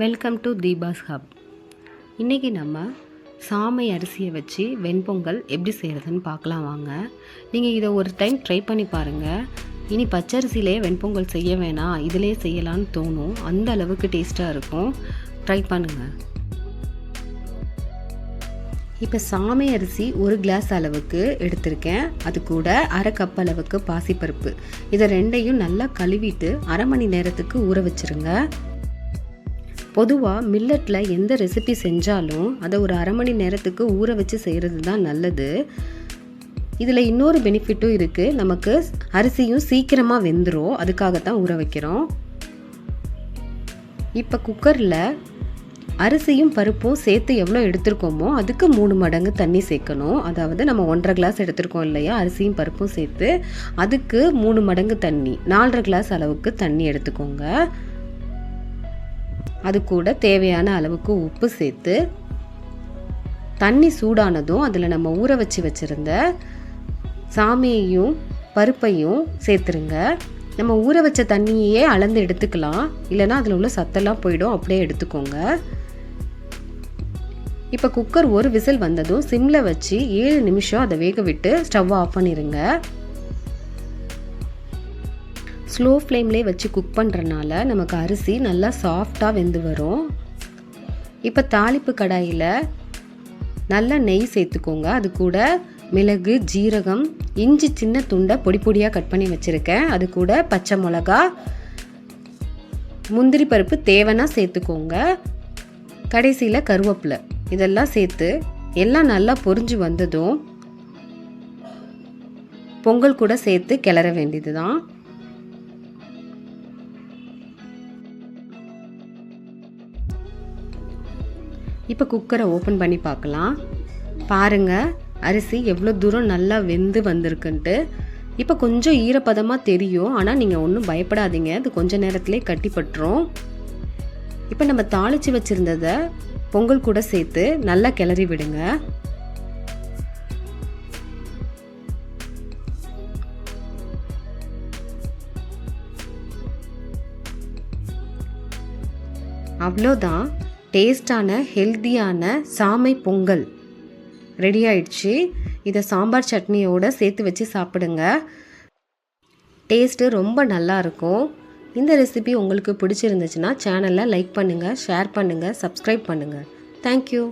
Welcome to Deepa's hub இன்றைக்கி நம்ம சாமை அரிசியை வச்சு வெண்பொங்கல் எப்படி செய்கிறதுன்னு பார்க்கலாம் வாங்க. நீங்கள் இதை ஒரு டைம் ட்ரை பண்ணி பாருங்கள் இனி பச்சரிசியிலே வெண்பொங்கல் செய்ய வேணாம். இதிலே செய்யலான்னு தோணும். அந்த அளவுக்கு டேஸ்ட்டாக இருக்கும். ட்ரை பண்ணுங்கள் இப்போ சாமை அரிசி ஒரு கிளாஸ் அளவுக்கு எடுத்திருக்கேன். அது கூட அரை கப் அளவுக்கு பாசிப்பருப்பு. இதை ரெண்டையும் நல்லா கழுவிட்டு அரை மணி நேரத்துக்கு ஊற வச்சுருங்க. பொதுவாக மில்லட்டில் எந்த ரெசிபி செஞ்சாலும் அதை ஒரு அரை மணி நேரத்துக்கு ஊற வச்சு செய்கிறது தான் நல்லது. இதில் இன்னொரு பெனிஃபிட்டும் இருக்குது நமக்கு அரிசியும் சீக்கிரமாக வெந்துடும் அதுக்காகத்தான் ஊற வைக்கிறோம். இப்போ குக்கரில் அரிசியும் பருப்பும் சேர்த்து எவ்வளோ எடுத்திருக்கோமோ அதுக்கு மூணு மடங்கு தண்ணி சேர்க்கணும். அதாவது நம்ம ஒன்றரை கிளாஸ் எடுத்திருக்கோம் இல்லையா? அரிசியும் பருப்பும் சேர்த்து அதுக்கு மூணு மடங்கு தண்ணி நாலரை கிளாஸ் அளவுக்கு தண்ணி எடுத்துக்கோங்க. அது கூட தேவையான அளவுக்கு உப்பு சேர்த்து தண்ணி சூடானதும் அதில் நம்ம ஊற வச்சு வச்சுருந்த சாமியையும் பருப்பையும் சேர்த்துருங்க. நம்ம ஊற வச்ச தண்ணியே அளந்து எடுத்துக்கலாம். இல்லைன்னா அதில் உள்ள சத்தெல்லாம் போயிடும். அப்படியே எடுத்துக்கோங்க. இப்போ குக்கர் ஒரு விசில் வந்ததும் சிம்மில் வச்சு ஏழு நிமிஷம் அதை வேக விட்டு ஸ்டவ் ஆஃப் பண்ணிடுங்க ஸ்லோ ஃப்ளேம்லேயே வச்சு குக் பண்ணுறனால நமக்கு அரிசி நல்லா சாஃப்டாக வெந்து வரும். இப்போ தாளிப்பு கடாயில் நல்லா நெய் சேர்த்துக்கோங்க. அது கூட மிளகு ஜீரகம் இஞ்சி சின்ன துண்டை பொடி பொடியாக கட் பண்ணி வச்சுருக்கேன். அது கூட பச்சை மிளகா முந்திரி பருப்பு தேவைன்னா சேர்த்துக்கோங்க. கடைசியில் கருவேப்பிலை. இதெல்லாம் சேர்த்து எல்லாம் நல்லா பொரிஞ்சு வந்ததும் பொங்கல் கூட சேர்த்து கிளற வேண்டியது தான் இப்போ குக்கரை ஓப்பன் பண்ணி பார்க்கலாம். பாருங்கள் அரிசி எவ்வளோ தூரம் நல்லா வெந்து வந்திருக்குன்ட்டு. இப்போ கொஞ்சம் ஈரப்பதமாக தெரியும். ஆனால் நீங்கள் ஒன்றும் பயப்படாதீங்க. அது கொஞ்ச நேரத்துலேயே கட்டிப்பட்டுரும் இப்போ நம்ம தாளித்து வச்சுருந்ததை பொங்கல் கூட சேர்த்து நல்லா கிளறி விடுங்க. அவ்வளோதான் டேஸ்டான ஹெல்த்தியான சாமை பொங்கல். ரெடி ஆயிடுச்சு. இதை சாம்பார் சட்னியோடு சேர்த்து வச்சு சாப்பிடுங்க. டேஸ்ட்டு ரொம்ப நல்லாயிருக்கும் இந்த ரெசிபி உங்களுக்கு பிடிச்சிருந்துச்சுன்னா சேனலை லைக் பண்ணுங்கள் ஷேர் பண்ணுங்கள் சப்ஸ்கிரைப் பண்ணுங்கள் தேங்க்யூ